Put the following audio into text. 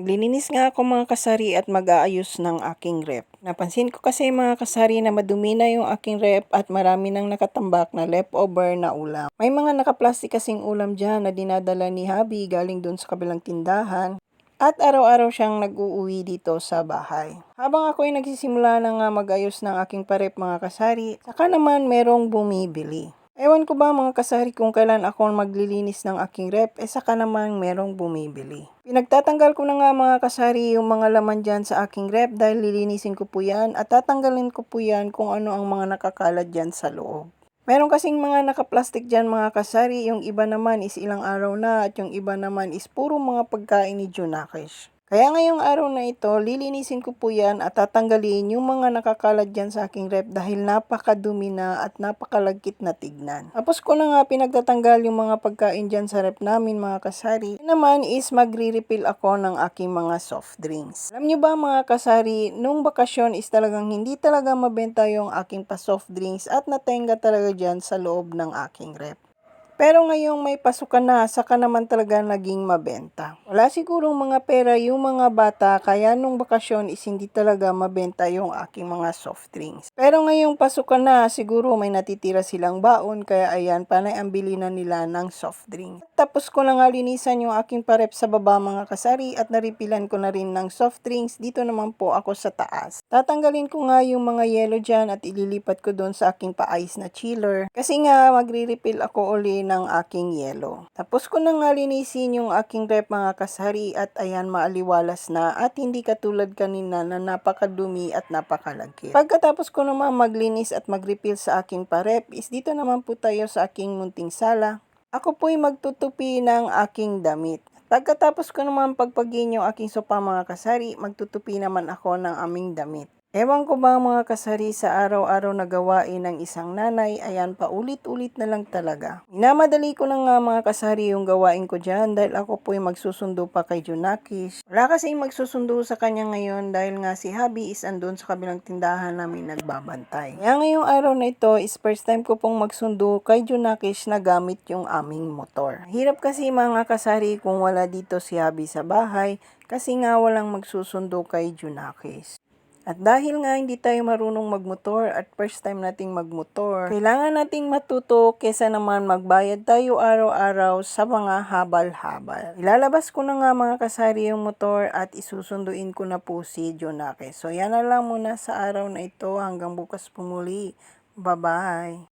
Maglilinis nga ako mga kasari at mag-aayos ng aking rep. Napansin ko kasi mga kasari na madumi na yung aking rep at marami nang nakatambak na leftover na ulam. May mga nakaplastik kasing ulam dyan na dinadala ni Habi galing dun sa kabilang tindahan. At araw-araw siyang nag-uuwi dito sa bahay. Habang ako ay nagsisimula na nga mag-ayos ng aking parep mga kasari, saka naman merong bumibili. Ewan ko ba mga kasari kung kailan ako maglilinis ng aking rep, eh saka naman merong bumibili. Pinagtatanggal ko na nga mga kasari yung mga laman dyan sa aking rep dahil lilinisin ko po yan at tatanggalin ko po yan kung ano ang mga nakakalat dyan sa loob. Meron kasing mga nakaplastik dyan mga kasari, yung iba naman is ilang araw na at yung iba naman is puro mga pagkain ni Junakis. Kaya ngayong araw na ito, lilinisin ko po yan at tatanggalin yung mga nakakalat dyan sa aking rep dahil napakadumi na at napakalagkit na tignan. Tapos ko na nga pinagtatanggal yung mga pagkain dyan sa rep namin mga kasari. Yun naman is magre-refill ako ng aking mga soft drinks. Alam nyo ba mga kasari, nung bakasyon is talagang hindi talaga mabenta yung aking pa soft drinks at natenga talaga dyan sa loob ng aking rep. Pero ngayong may pasukan na, saka naman talaga naging mabenta. Wala sigurong mga pera yung mga bata, kaya nung bakasyon is hindi talaga mabenta yung aking mga soft drinks. Pero ngayong pasukan na, siguro may natitira silang baon, kaya ayan, panay ang bili na nila ng soft drink. Tapos ko na nga linisan yung aking parep sa baba mga kasari at naripilan ko na rin ng soft drinks. Dito naman po ako sa taas. Tatanggalin ko nga yung mga yellow dyan at ililipat ko doon sa aking pa-ice na chiller. Kasi nga magre-refill ako uli ng aking yellow. Tapos ko na nga linisin yung aking rep mga kasari at ayan maaliwalas na at hindi katulad kanina na napakadumi at napakalagkit. Pagkatapos ko naman maglinis at mag-refill sa aking parep is dito naman po tayo sa aking munting sala. Ako po'y magtutupi ng aking damit. Pagkatapos ko naman pagpagin yung aking sopa mga kasari, magtutupi naman ako ng aming damit. Ewan ko ba mga kasari sa araw-araw na gawain ng isang nanay, ayan pa ulit-ulit na lang talaga. Minamadali ko na nga mga kasari yung gawain ko dyan dahil ako po'y magsusundo pa kay Junakis. Wala kasing magsusundo sa kanya ngayon dahil nga si Habi is andun sa kabilang tindahan namin nagbabantay. Kaya ngayong araw na ito is first time ko pong magsundo kay Junakis na gamit yung aming motor. Hirap kasi mga kasari kung wala dito si Habi sa bahay kasi nga walang magsusundo kay Junakis. At dahil nga hindi tayo marunong magmotor at first time nating magmotor, kailangan nating matuto kesa naman magbayad tayo araw-araw sa mga habal-habal. Ilalabas ko na nga mga kasari yung motor at isusunduin ko na po si Jonake. So yan na lang muna sa araw na ito hanggang bukas pumuli. Bye-bye!